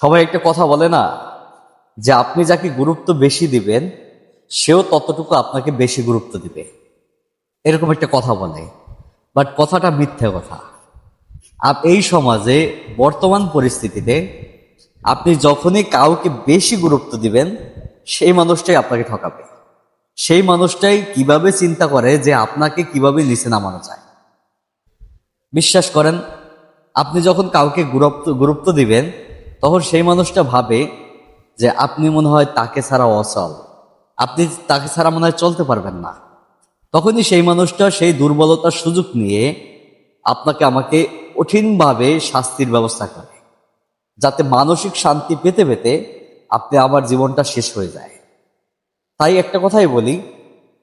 সবাই একটা কথা বলে না? যে আপনি যাকে গুরুত্ব বেশি দিবেন, সেও ততটুকু আপনাকে বেশি গুরুত্ব দিবে। এরকম একটা কথা বলে। বাট কথাটা মিথ্যে কথা। আপ এই সমাজে, বর্তমান পরিস্থিতিতে আপনি যখনই কাউকে বেশি গুরুত্ব দিবেন, সেই মানুষটাই আপনাকে ঠকাবে। সেই মানুষটাই কীভাবে চিন্তা করে যে আপনাকে কীভাবে নিচে নামানো যায়। বিশ্বাস করেন, আপনি যখন কাউকে গুরুত্ব গুরুত্ব দিবেন তখন সেই মানুষটা ভাবে যে আপনি মনে হয় তাকে ছাড়া অচল। আপনি তাকে ছাড়া মনে হয় চলতে পারবেন না। তখনই সেই মানুষটা সেই দুর্বলতার সুযোগ নিয়ে আপনাকে আমাকে কঠিনভাবে শাস্তির ব্যবস্থা করে, যাতে মানসিক শান্তি পেতে পেতে আপনি আমার জীবনটা শেষ হয়ে যায়। তাই একটা কথাই বলি,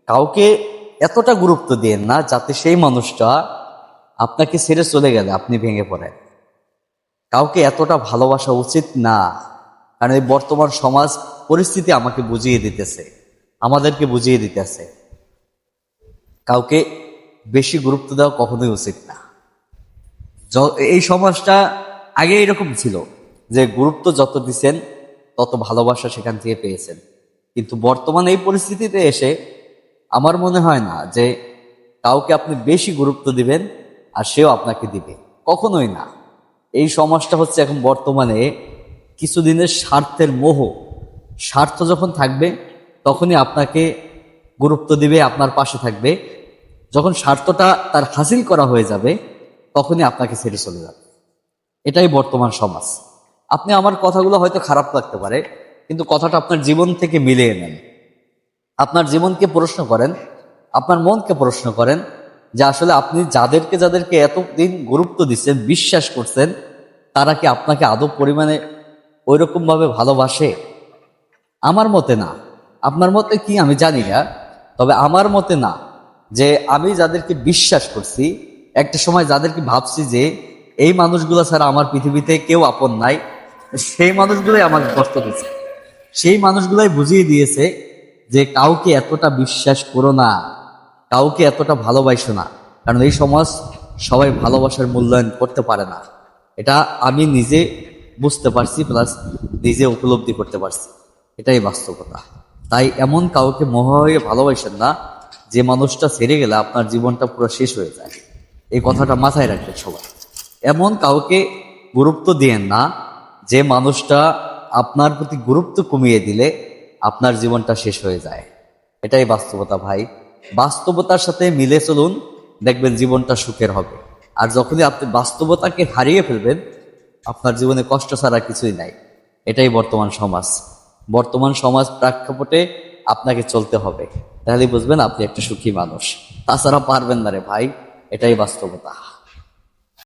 কাউকে এতটা গুরুত্ব দিয়েন না যাতে সেই মানুষটা আপনাকে ছেড়ে চলে গেলে, আপনি ভেঙে পড়েন। কাউকে এতটা ভালোবাসা উচিত না। কারণ এই বর্তমান সমাজ পরিস্থিতি আমাকে বুঝিয়ে দিতেছে। আমাদেরকে বুঝিয়ে দিতেছে। কাউকে বেশি গুরুত্ব দেওয়া কখনোই উচিত না। এই সমাজটা আগে এরকম ছিল যে গুরুত্ব যত দিচ্ছেন তত ভালোবাসা সেখান থেকে পেয়েছেন। কিন্তু বর্তমান এই পরিস্থিতিতে এসে আমার মনে হয় না যে কাউকে আপনি বেশি গুরুত্ব দিবেন আর সেও আপনাকে দিবে। কখনোই না। এই সমাজটা হচ্ছে এখন বর্তমানে কিছুদিনের স্বার্থের মোহ। স্বার্থ যখন থাকবে, তখনই আপনাকে গুরুত্ব দিবে, আপনার পাশে থাকবে। যখন স্বার্থটা তার হাসিল করা হয়ে যাবে, তখনই আপনাকে ছেড়ে চলে যাবে। এটাই বর্তমান সমাজ। আপনি আমার কথাগুলো হয়তো খারাপ লাগতে পারে, কিন্তু কথাটা আপনার জীবন থেকে মিলিয়ে নেন। আপনার জীবনকে প্রশ্ন করেন, আপনার মনকে প্রশ্ন করেন যে আসলে আপনি যাদেরকে যাদেরকে এতদিন গুরুত্ব দিচ্ছেন, বিশ্বাস করছেন, তারা কি আপনাকে আদৌ পরিমাণে ওইরকম ভাবে ভালোবাসে? আমার মতে না। আপনার মতে কি আমি জানি না। তবে আমার মতে না যে আমি যাদেরকে বিশ্বাস করছি, একটা সময় যাদেরকে ভাবছি যে এই মানুষগুলো ছাড়া আমার পৃথিবীতে কেউ আপন নাই, সেই মানুষগুলোই আমাকে কষ্ট দিচ্ছে। সেই মানুষগুলাই বুঝিয়ে দিয়েছে যে কাউকে এতটা বিশ্বাস করো না। কাউকে এতটা ভালোবাসো না। কারণ এই সমাজ সবাই ভালোবাসার মূল্যায়ন করতে পারে না। এটা আমি নিজে বুঝতে পারছি প্লাস নিজে উপলব্ধি করতে পারছি। এটাই বাস্তবতা। তাই এমন কাউকে মোহ হয়ে ভালোবাসেন না, যে মানুষটা ছেড়ে গেলে আপনার জীবনটা পুরো শেষ হয়ে যায়। এই কথাটা মাথায় রাখবেন সবাই। এমন কাউকে গুরুত্ব দিয়েন না, যে মানুষটা আপনার প্রতি গুরুত্ব কমিয়ে দিলে আপনার জীবনটা শেষ হয়ে যায়। এটাই বাস্তবতা ভাই। বাস্তবতার সাথে মিলে চলুন, দেখবেন জীবনটা সুখের হবে। আর যখনই আপনি বাস্তবতাকে হারিয়ে ফেলবেন, আপনার জীবনে কষ্ট ছাড়া কিছুই নাই। এটাই বর্তমান সমাজ। বর্তমান সমাজ প্রেক্ষাপটে আপনাকে চলতে হবে। তাহলে বুঝবেন আপনি একটা সুখী মানুষ। তাছাড়া পারবেন না রে ভাই, এটাই বাস্তবতা।